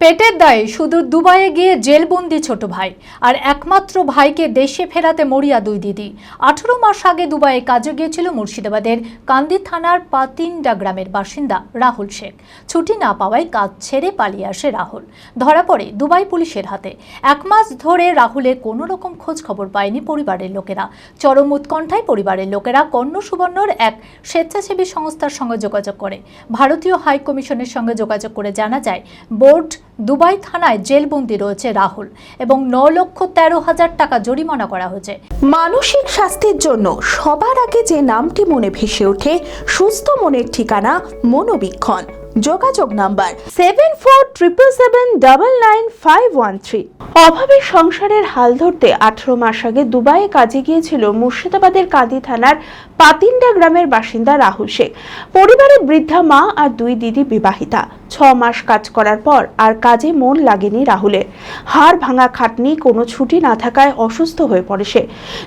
পেটের দায়ে শুধু দুবাইয়ে গিয়ে জেলবন্দি ছোট ভাই, আর একমাত্র ভাইকে দেশে ফেরাতে মরিয়া দুই দিদি। আঠারো মাস আগে দুবাইয়ে কাজে গিয়েছিল মুর্শিদাবাদের কান্দি থানার পাতিনডা গ্রামের বাসিন্দা রাহুল শেখ। ছুটি না পাওয়ায় কাজ ছেড়ে পালিয়ে আসে রাহুল। ধরা পড়ে দুবাই পুলিশের হাতে। এক মাস ধরে রাহুলের কোনো রকম খোঁজ খবর পায়নি পরিবারের লোকেরা। চরম উৎকণ্ঠায় পরিবারের লোকেরা কর্ণ সুবর্ণর এক স্বেচ্ছাসেবী সংস্থার সঙ্গে যোগাযোগ করে। ভারতীয় হাইকমিশনের সঙ্গে যোগাযোগ করে জানা যায়, বোর্ড দুবাই থানায় জেলবন্দি রয়েছে রাহুল এবং ন লক্ষ তেরো হাজার টাকা জরিমানা করা হয়েছে। মানসিক স্বাস্থ্যের জন্য সবার আগে যে নামটি মনে ভেসে ওঠে, সুস্থ মনের ঠিকানা মনোবীক্ষণ। যোগাযোগ number seven four triple seven double nine five one three অভাবের সংসারের হাল ধরতে আঠারো মাস আগে দুবাইয়ে কাজে গিয়েছিল মুর্শিদাবাদের কাঁদি থানার পাতিন্ডা গ্রামের বাসিন্দা রাহুল শেখ। পরিবারের বৃদ্ধা মা আর দুই দিদি বিবাহিতা। ছ মাস কাজ করার পর আর কাজে মন লাগেনি রাহুলের। হাড় ভাঙা খাটনি কোনো ছুটি না থাকায় অসুস্থ হয়ে পড়ে সে।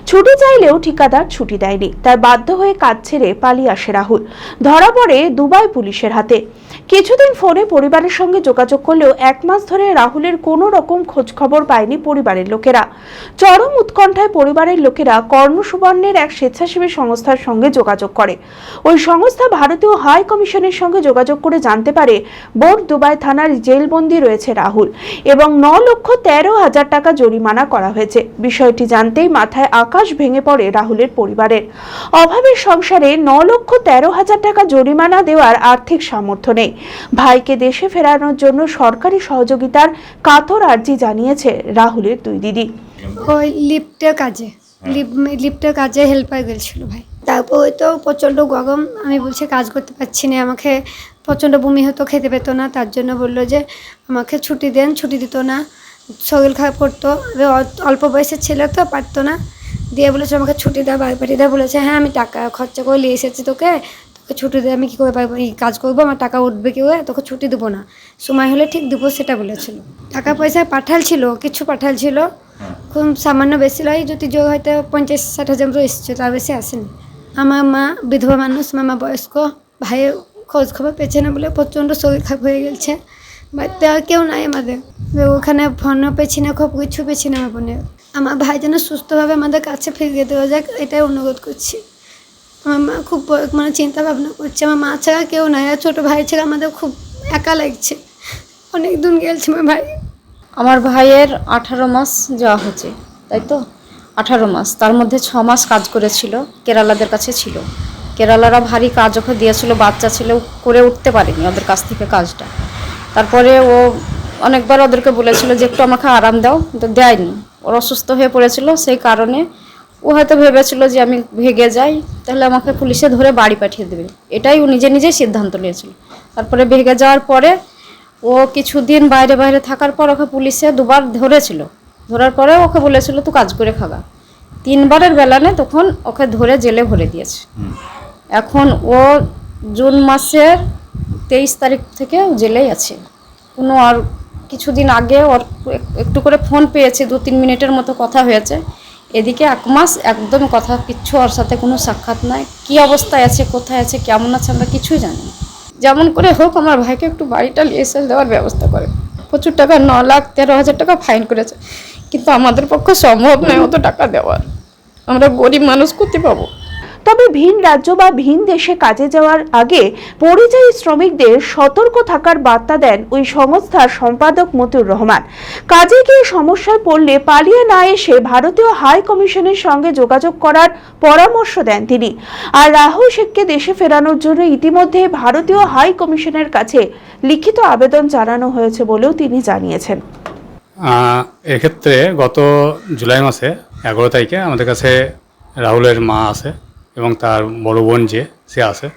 ছুটি চাইলেও ঠিকাদার ছুটি দেয়নি, তাই বাধ্য হয়ে কাজ ছেড়ে পালিয়ে আসে রাহুল, ধরা পড়ে দুবাই পুলিশের হাতে। কিছুদিন ফোনে পরিবারের সঙ্গে যোগাযোগ করলেও এক মাস ধরে রাহুলের কোনো রকম খোঁজ খবর পায়নি পরিবারের লোকেরা। চরম উৎকণ্ঠায় পরিবারের লোকেরা কর্ণসুবর্ণের এক স্বেচ্ছাসেবী সংস্থার সঙ্গে যোগাযোগ করে। ওই সংস্থা ভারতীয় হাই কমিশনের সঙ্গে যোগাযোগ করে জানতে পারে বোর্ড দুবাই থানার জেলবন্দি রয়েছে রাহুল এবং ন লক্ষ তেরো হাজার টাকা জরিমানা করা হয়েছে। বিষয়টি জানতেই মাথায় আকাশ ভেঙে পড়ে রাহুলের পরিবারের। অভাবের সংসারে ন লক্ষ তেরো হাজার টাকা জরিমানা দেওয়ার আর্থিক সামর্থ্য নেই। ভাইকে দেশে ফেরানোর জন্য সরকারি সহযোগিতার কাতর আর্জি জানিয়েছে রাহুলের দুই দিদি। ওই লিফটের কাজে। লিফট লিফটের কাজে হেল্পার গেছিল ভাই। তারপর ওই তো প্রচণ্ড গরম আমি বলছি কাজ করতে পারছি না আমাকে প্রচণ্ড বমি হতো, খেতে পেতো না। তার জন্য বলল যে, আমাকে ছুটি দেন, ছুটি দিত না। শরীর খারাপ করতো। অল্প বয়সের ছেলে তো, পারতো না। দিয়ে বলেছে, আমাকে ছুটি দেওয়া বাড়ি পাঠিয়ে দেওয়া বলেছে হ্যাঁ আমি টাকা খরচা করে নিয়ে এসেছি তোকে। তোকে ছুটি দিয়ে আমি কী করে পারব? এই কাজ করব, আমার টাকা উঠবে কেউ তোকে ছুটি দেবো না। সময় হলে ঠিক দেবো, সেটা বলেছিল। টাকা পয়সা পাঠাল ছিল, কিছু পাঠাল ছিল। খুব সামান্য বেশি লয়, যদি যোগ হয়তো পঞ্চাশ ষাট হাজার এসছে, তার বেশি আসেনি। আমার মা, বিধবা মানুষ, মামা বয়স্ক ভাইয়ের খোঁজ খবর পেছে না বলে প্রচণ্ড শরীর খারাপ হয়ে গেছে। বাড়িতে আর কেউ নাই আমাদের। ওখানে ফোনও পেছি না, খুব কিছু পেছি না আমার বোনের। আমার ভাই যেন সুস্থভাবে আমাদের কাছে ফিরিয়ে দেওয়া যাক, এটাই অনুরোধ করছি। আমার মা খুব মানে চিন্তা ভাবনা করছে। আমার মা ছাড়া কেউ নাই আর ছোটো ভাই ছাড়া আমাদের খুব একা লাগছে। অনেক দূর গেছে আমার ভাই। আমার ভাইয়ের আঠারো মাস যাওয়া হয়েছে, তাই তো? আঠারো মাস, তার মধ্যে ছ মাস কাজ করেছিল, কেরালাদের কাছে ছিল। কেরালারা ভারী কাজ ওকে দিয়েছিল, বাচ্চা ছিল করে উঠতে পারেনি ওদের কাছ থেকে কাজটা। তারপরে ও অনেকবার ওদেরকে বলেছিল যে, একটু আমাকে আরাম দাও। কিন্তু দেয়নি। ওর অসুস্থ হয়ে পড়েছিল, সেই কারণে ও হয়তো ভেবেছিল যে, আমি ভেগে যাই, তাহলে আমাকে পুলিশে ধরে বাড়ি পাঠিয়ে দেবে। এটাই ও নিজে নিজেই সিদ্ধান্ত নিয়েছিল। তারপরে ভেগে যাওয়ার পরে ও কিছুদিন বাইরে বাইরে থাকার পর ওকে পুলিশে দুবার ধরেছিল। ধরার পরে ওকে বলেছিল, তুই কাজ করে খাগা। তিনবারের বেলানে তখন ওকে ধরে জেলে ভরে দিয়েছে। এখন ও জুন মাসের তেইশ তারিখ থেকে জেলেই আছে। কোনো আর কিছুদিন আগে ওর একটু করে ফোন পেয়েছে, দু তিন মিনিটের মতো কথা হয়েছে। এদিকে এক মাস একদম কথা, কিচ্ছু ওর সাথে কোনো সাক্ষাৎ নাই। কী অবস্থায় আছে, কোথায় আছে, কেমন আছে, আমরা কিছুই জানি যেমন করে হোক, আমার ভাইকে একটু বাড়িটা এসে দেওয়ার ব্যবস্থা করে। প্রচুর টাকা, ন লাখ তেরো হাজার টাকা ফাইন করেছে। কিন্তু আমাদের পক্ষে সম্ভব নয় অত টাকা দেওয়ার। আমরা গরিব মানুষ করতে পাবো? তবে ভিন রাজ্য বা ভিন দেশে কাজে যাওয়ার আগে পরিযায়ী শ্রমিকদের সতর্ক থাকার বার্তা দেন ওই সংস্থার সম্পাদক মতিউর রহমান। কাজে গিয়ে সমস্যায় পড়লে পালিয়ে না এসে ভারতীয় হাই কমিশনের সঙ্গে যোগাযোগ করার পরামর্শ দেন তিনি। আর রাহুল শেখকে দেশে ফেরানোর জন্য ইতিমধ্যে ভারতীয় হাই কমিশনের কাছে লিখিত আবেদন জানানো হয়েছে বলেও তিনি জানিয়েছেন। এক্ষেত্রে গত জুলাই মাসে এগারো তারিখে আমাদের কাছে রাহুলের মা আসে এবং তার বড় বোন যে, সে আসে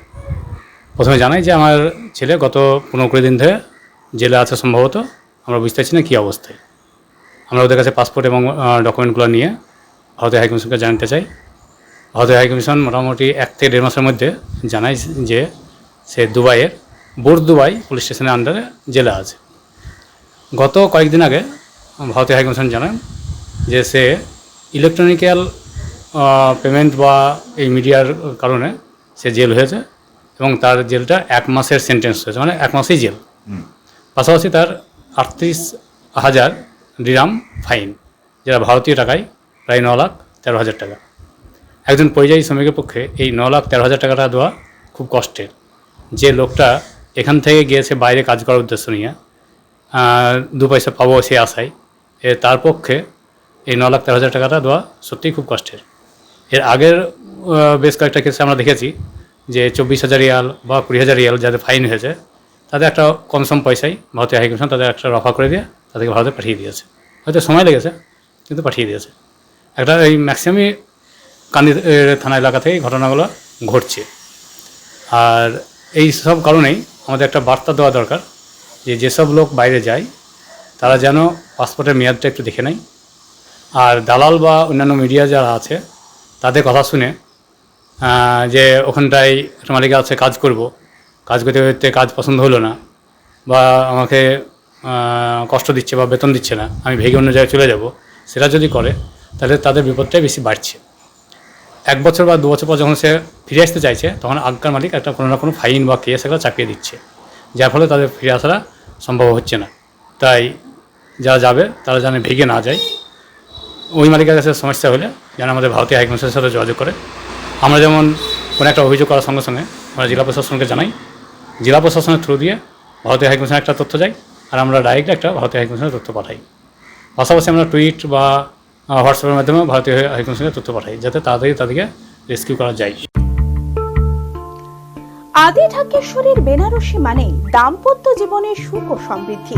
প্রথমে জানাই যে আমার ছেলে গত পনেরো কুড়ি দিন ধরে জেলে আছে সম্ভবত। আমরা বুঝতে পারছি না কী অবস্থায়। আমরা ওদের কাছে পাসপোর্ট এবং ডকুমেন্টগুলো নিয়ে ভারতীয় হাইকমিশনকে জানতে চাই। ভারতীয় হাইকমিশন মোটামুটি এক থেকে দেড় মাসের মধ্যে জানায় যে সে দুবাইয়ের, বোর্ড দুবাই পুলিশ স্টেশনের আন্ডারে জেলে আছে। গত কয়েকদিন আগে ভারতীয় হাইকমিশন জানান যে সে ইলেকট্রনিক্যাল পেমেন্ট বা এই মিডিয়ার কারণে সে জেল হয়েছে এবং তার জেলটা এক মাসের সেন্টেন্স হয়েছে মানে এক মাসেই জেল। পাশাপাশি তার আটত্রিশ হাজার ডিরাম ফাইন যেটা ভারতীয় টাকায় প্রায় ন লাখ তেরো হাজার টাকা। একজন পরিযায়ী শ্রমিকের পক্ষে এই ন লাখ তেরো হাজার টাকাটা দেওয়া খুব কষ্টের। যে লোকটা এখান থেকে গিয়েছে বাইরে কাজ করার উদ্দেশ্য নিয়ে দু পয়সা পাবো সে আশায় এ তার পক্ষে এই ন লাখ তেরো হাজার টাকাটা দেওয়া সত্যিই খুব কষ্টের। এর আগের বেশ কয়েকটা কেসে আমরা দেখেছি যে চব্বিশ হাজার রিয়াল বা কুড়ি হাজার রিয়াল যাদের ফাইন হয়েছে, তাদের একটা কম সম পয়সায় ভারতীয় হাইকমিশন তাদের একটা রফা করে দিয়ে তাদেরকে ভারতে পাঠিয়ে দিয়েছে। হয়তো সময় লেগেছে, কিন্তু পাঠিয়ে দিয়েছে। একটা এই ম্যাক্সিমামই কান্দি থানা এলাকা থেকে ঘটনাগুলো ঘটছে। আর এই সব কারণেই আমাদের একটা বার্তা দেওয়া দরকার যে যেসব লোক বাইরে যায়, তারা যেন পাসপোর্টের মেয়াদটা একটু দেখে নেয়। আর দালাল বা অন্যান্য মিডিয়া যারা আছে তাদের কথা শুনে যে ওখানটায় একটা মালিক আছে, কাজ করব। কাজ করতে করতে কাজ পছন্দ হলো না বা আমাকে কষ্ট দিচ্ছে বা বেতন দিচ্ছে না, আমি ভেগে অন্য জায়গায় চলে যাব, সেটা যদি করে, তাহলে তাদের বিপদটাই বেশি বাড়ছে। এক বছর বা দু বছর পর যখন সে ফিরে আসতে চাইছে, তখন আজ্ঞার মালিক একটা কোনো না কোনো ফাইন বা কেস একটা চাপিয়ে দিচ্ছে, যার ফলে তাদের ফিরে আসাটা সম্ভব হচ্ছে না। তাই যারা যাবে, তারা যেন ভেগে না যায়। ওই মালিকের কাছে সমস্যা হলে যেন আমাদের ভারতীয় হাইকমিশনের সাথে যোগাযোগ করে। আমরা যেমন কোনো একটা অভিযোগ করার সঙ্গে সঙ্গে আমরা জেলা প্রশাসনকে জানাই। জেলা প্রশাসনের থ্রু দিয়ে ভারতীয় হাইকমিশনের একটা তথ্য যাই আর আমরা ডাইরেক্ট একটা ভারতীয় হাইকমিশনের তথ্য পাঠাই। পাশাপাশি আমরা টুইট বা হোয়াটসঅ্যাপের মাধ্যমে ভারতীয় হাইকমিশনের তথ্য পাঠাই যাতে তাড়াতাড়ি তাদেরকে রেস্কিউ করা যায়। আদি ঢাকেশ্বরীর বেনারসি মানে দাম্পত্য জীবনের সুখ ও সমৃদ্ধি।